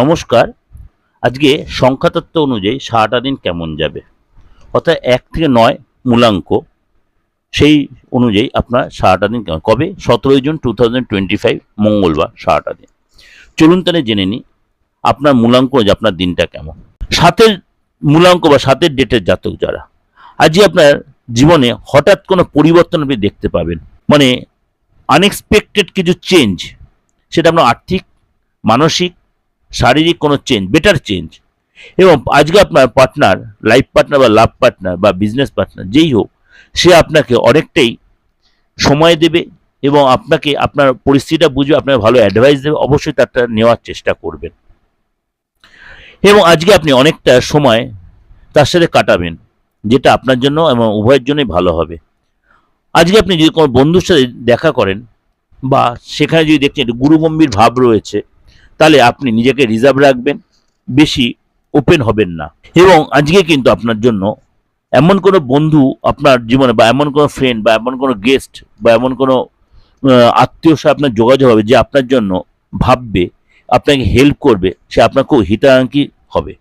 নমস্কার। আজকে সংখ্যাতত্ত্ব অনুযায়ী সারাটা দিন কেমন যাবে? অর্থাৎ এক থেকে নয় মূলাঙ্ক, সেই অনুযায়ী আপনার সারাটা দিন কেমন? কবে? সতেরোই June two thousand twenty five মঙ্গলবার সারাটা দিন। চলুন তাহলে জেনে নিই আপনার মূলাঙ্ক অনুযায়ী আপনার দিনটা কেমন। সাতের মূলাঙ্ক বা সাতের ডেটের জাতক যারা আজকে আপনার জীবনে হঠাৎ কোনো পরিবর্তন আপনি দেখতে পাবেন। মানে আনএক্সপেক্টেড কিছু চেঞ্জ সেটা আপনার আর্থিক, মানসিক শারীরিক কোনো চেঞ্জ বেটার চেঞ্জ এবং আজকে আপনার পার্টনার লাইফ পার্টনার বা লাভ পার্টনার বা বিজনেস পার্টনার যেই হোক, সে আপনাকে অনেকটাই সময় দেবে এবং আপনাকে, আপনার পরিস্থিতিটা বুঝবে, আপনাকে ভালো অ্যাডভাইস দেবে, অবশ্যই তারটা নেওয়ার চেষ্টা করবেন। এবং আজকে আপনি অনেকটা সময় তার সাথে কাটাবেন, যেটা আপনার জন্য এবং উভয়ের জন্যই ভালো হবে। আজকে আপনি যদি কোনো বন্ধুর সাথে দেখা করেন বা সেখানে যদি দেখছেন গুরুগম্ভীর ভাব রয়েছে তাহলে আপনি নিজেকে রিজার্ভ রাখবেন, বেশি ওপেন হবেন না। এবং আজকে কিন্তু আপনার জন্য এমন কোনো বন্ধু আপনার জীবনে বা এমন কোনো ফ্রেন্ড বা এমন কোনো গেস্ট বা এমন কোনো আত্মীয় সাথে আপনার যোগাযোগ হবে যে আপনার জন্য ভাববে, আপনাকে হেল্প করবে, সে আপনার খুব হিতাকাঙ্ক্ষী হবে।